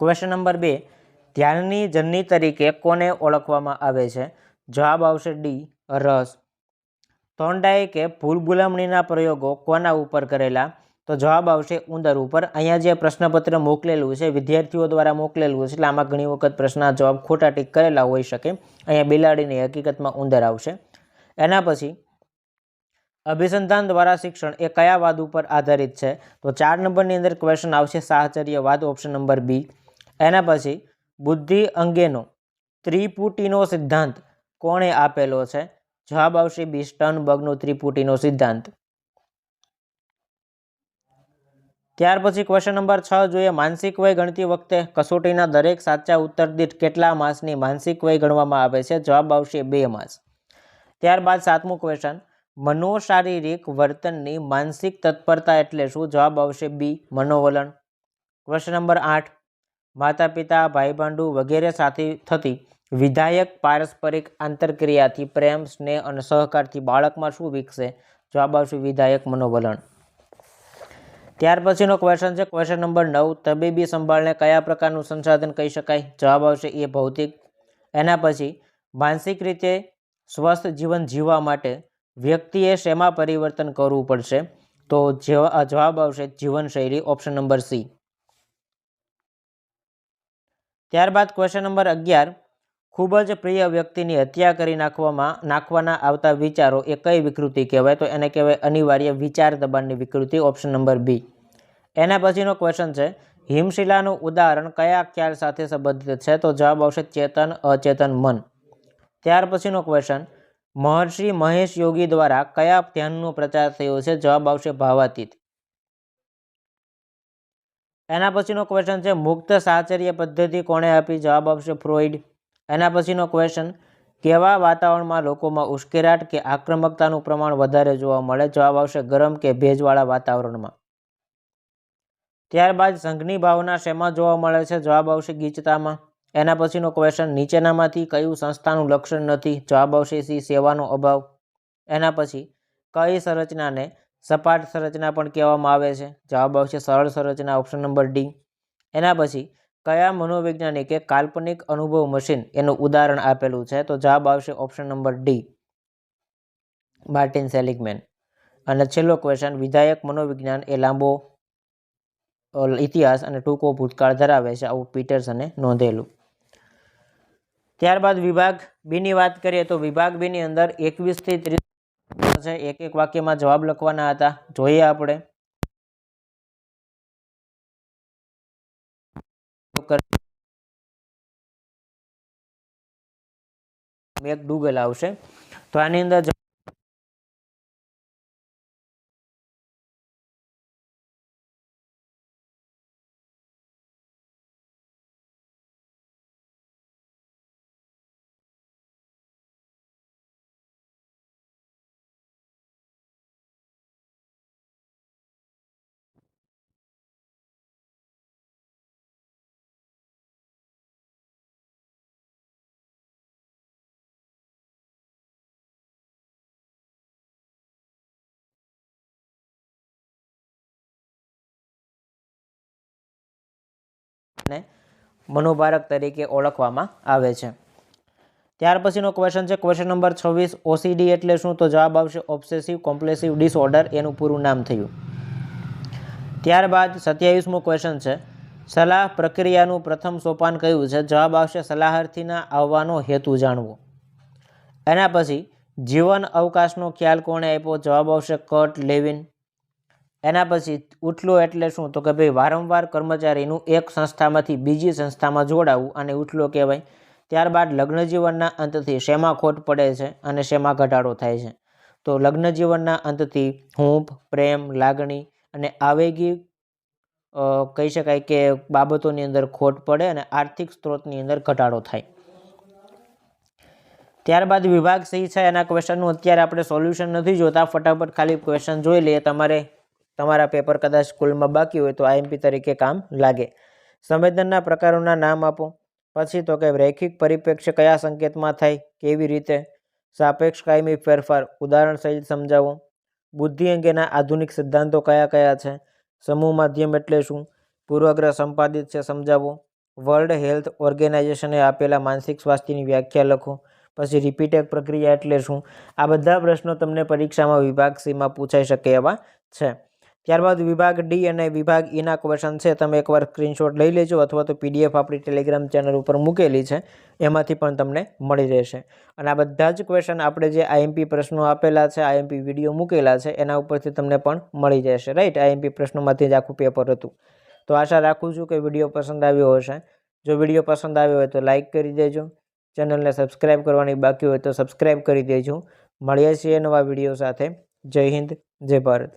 Question number બે. ધ્યાનની જનની તરીકે કોને ઓળખવામાં આવે છે? જવાબ આવશે ડી રસ. થોર્નડાઇકે ભૂલ ગુલામણીના પ્રયોગો કોના ઉપર કરેલા? તો જવાબ આવશે ઉંદર ઉપર. અહીંયા જે પ્રશ્નપત્ર મોકલેલું છે, વિદ્યાર્થીઓ દ્વારા મોકલેલું છે, એટલે આમાં ઘણી વખત પ્રશ્નના જવાબ ખોટા ટીક કરેલા હોઈ શકે. અહીંયા બિલાડીની હકીકતમાં ઉંદર આવશે. એના પછી, અભિસંધાન દ્વારા શિક્ષણ એ કયા વાદ ઉપર આધારિત છે? તો ચાર નંબરની અંદર ક્વેશ્ચન આવશે સાહચર્યવાદ ઓપ્શન નંબર બી એના પછી બુદ્ધિ અંગેનો ત્રિપુટીનો સિદ્ધાંત કોણે આપેલો છે? જવાબ આવશે બી. બગનો ત્રિપુટીનો સિદ્ધાંત. ત્યાર પછી ક્વેશ્ચન નંબર છ જોઈએ. માનસિક વય ગણતી વખતે કસોટીના દરેક સાચા ઉત્તર દીઠ કેટલા માસની માનસિક વય ગણવામાં આવે છે? જવાબ આવશે બે માસ ત્યારબાદ સાતમું ક્વેશ્ચન મનોશારીરિક વર્તનની માનસિક તત્પરતા એટલે શું? જવાબ આવશે બી, મનોવલણ. ક્વેશ્ચન નંબર આઠ માતા પિતા ભાઈબંધુ વગેરે સાથે થતી વિધાયક પારસ્પરિક આંતરક્રિયાથી પ્રેમ, સ્નેહ અને સહકારથી બાળકમાં શું વિકસે? જવાબ આવશે વિધાયક મનોવલણ. ત્યાર પછીનો ક્વેશ્ચન છે ક્વેશ્ચન નંબર નવ, તબીબી સંભાળને કયા પ્રકારનું સંસાધન કહી શકાય? જવાબ આવશે એ ભૌતિક. એના પછી, માનસિક રીતે સ્વસ્થ જીવન જીવવા માટે વ્યક્તિએ શેમાં પરિવર્તન કરવું પડશે? તો જેવા જવાબ આવશે જીવનશૈલી ઓપ્શન નંબર સી. ત્યારબાદ ક્વેશ્ચન નંબર અગિયાર. ખૂબ જ પ્રિય વ્યક્તિની હત્યા કરી નાખવામાં, નાખવાના આવતા વિચારો એ કઈ વિકૃતિ કહેવાય? તો એને કહેવાય અનિવાર્ય વિચાર દબાણની વિકૃતિ ઓપ્શન નંબર બી. એના પછીનો ક્વેશ્ચન છે, હિમશિલાનું ઉદાહરણ કયા ખ્યાલ સાથે સંબંધિત છે? તો જવાબ આવશે ચેતન, અચેતન મન. ત્યાર પછીનો ક્વેશ્ચન મહર્ષિ મહેશ યોગી દ્વારા કયા ધ્યાનનો પ્રચાર થયો છે? જવાબ આવશે ભાવાતીત. એના પછીનો ક્વેશ્ચન છે, મુક્ત સાહચર્ય પદ્ધતિ કોણે આપી? જવાબ આવશે ફ્રોઇડ. એના પછીનો ક્વેશ્ચન કેવા વાતાવરણમાં લોકોમાં ઉશ્કેરાટ કે આક્રમકતાનું પ્રમાણ વધારે જોવા મળે? જવાબ આવશે, ગરમ કે ભેજવાળા વાતાવરણમાં. ત્યારબાદ સંઘની ભાવના શેમાં જોવા મળે છે? જવાબ આવશે ગીચતામાં. એના પછીનો ક્વેશ્ચન નીચેનામાંથી કયું સંસ્થાનું લક્ષણ નથી? જવાબ આવશે સી, સેવાનો અભાવ. એના પછી, કઈ સંરચનાને સપાટ સંરચના પણ કહેવામાં આવે છે. જવાબ આવશે સરળ સંરચના ઓપ્શન નંબર ડી એના પછી, કયા મનોવૈજ્ઞાનિકે કાલ્પનિક અનુભવ મશીન એનું ઉદાહરણ આપેલું છે? તો જવાબ આવશે option number D Martin Seligman. અને છેલ્લો ક્વેશ્ચન વિધાયક મનોવિજ્ઞાન એ લાંબો ઇતિહાસ અને ટૂંકો ભૂતકાળ ધરાવે છે. આવું પીટર્સને નોંધેલું. ત્યારબાદ વિભાગ બીની વાત કરીએ તો વિભાગ બીની અંદર એકવીસથી ત્રીસ છે? એક એક વાક્યમાં જવાબ લખવાના હતા. જોઈએ આપણે. એક ગૂગલ આવશે. તો આની અંદર ને મનોભારક તરીકે ઓળખવામાં આવે છે. ત્યાર પછીનો ક્વેશ્ચન છે ક્વેશ્ચન નંબર છવ્વીસ ઓસીડી એટલે શું? તો જવાબ આવશે ઓબ્સેસિવ કોમ્પ્લેસિવ ડિસઓર્ડર એનું પૂરું નામ થયું. ત્યારબાદ સત્યાવીસમો ક્વેશ્ચન છે, સલાહ પ્રક્રિયાનું પ્રથમ સોપાન કયું છે? જવાબ આવશે સલાહાર્થીના આવવાનો હેતુ જાણવો. એના પછી જીવન અવકાશનો ખ્યાલ કોણે આપ્યો? જવાબ આવશે કટ લેવિન એના પછી ઉઠલો એટલે શું? તો કે ભાઈ વારંવાર કર્મચારીનું એક સંસ્થામાંથી બીજી સંસ્થામાં જોડાવું અને ઉઠલો કહેવાય. ત્યારબાદ લગ્ન જીવનના અંતથી શેમાં ખોટ પડે છે અને શેમાં ઘટાડો થાય છે. તો લગ્ન જીવનના અંતથી હૂંફ, પ્રેમ, લાગણી અને આવેગી કહી શકાય કે બાબતોની અંદર ખોટ પડે અને આર્થિક સ્ત્રોતની અંદર ઘટાડો થાય. ત્યારબાદ વિભાગ સી છે એના ક્વેશ્ચનનું અત્યારે આપણે સોલ્યુશન નથી જોતા. ફટાફટ ખાલી ક્વેશ્ચન જોઈ લઈએ. તમારે તમારા પેપર કદાચ સ્કૂલમાં બાકી હોય તો આઈએમપી તરીકે કામ લાગે. સંવેદનના પ્રકારોના નામ આપો. પછી તો કે રૈખિક પરિપ્રેક્ષ્ય કયા સંકેતમાં થાય, કેવી રીતે? સાપેક્ષ કાયમી ફેરફાર, ઉદાહરણ સહિત સમજાવો. બુદ્ધિ અંગેના આધુનિક સિદ્ધાંતો કયા કયા છે? સમૂહ માધ્યમ એટલે શું? પૂર્વગ્રહ સંપાદિત છે, સમજાવો. વર્લ્ડ હેલ્થ ઓર્ગેનાઇઝેશને આપેલા માનસિક સ્વાસ્થ્યની વ્યાખ્યા લખો. પછી રિપીટેક પ્રક્રિયા એટલે શું? આ બધા પ્રશ્નો તમને પરીક્ષામાં વિભાગ સીમાં પૂછાઈ શકે એવા છે. ત્યારબાદ વિભાગ ડી અને વિભાગ ઈના ક્વેશ્ચન છે, તમે એકવાર સ્ક્રીનશોટ લઈ લેજો અથવા તો પીડીએફ આપણી ટેલિગ્રામ ચેનલ ઉપર મૂકેલી છે, એમાંથી પણ તમને મળી રહેશે. અને આ બધા જ ક્વેશ્ચન આપણે જે આઈએમપી પ્રશ્નો આપેલા છે આઈએમપી વીડિયો મૂકેલા છે, એના ઉપરથી તમને પણ મળી જશે રાઈટ આઈએમપી પ્રશ્નોમાંથી જ આખું પેપર હતું. તો આશા રાખું છું કે વીડિયો પસંદ આવ્યો હશે. જો વીડિયો પસંદ આવ્યો હોય તો લાઇક કરી દેજો. ચેનલને સબસ્ક્રાઈબ કરવાની બાકી હોય તો સબસ્ક્રાઈબ કરી દેજો. મળીએ છીએ નવા વીડિયો સાથે. જય હિન્દ, જય ભારત.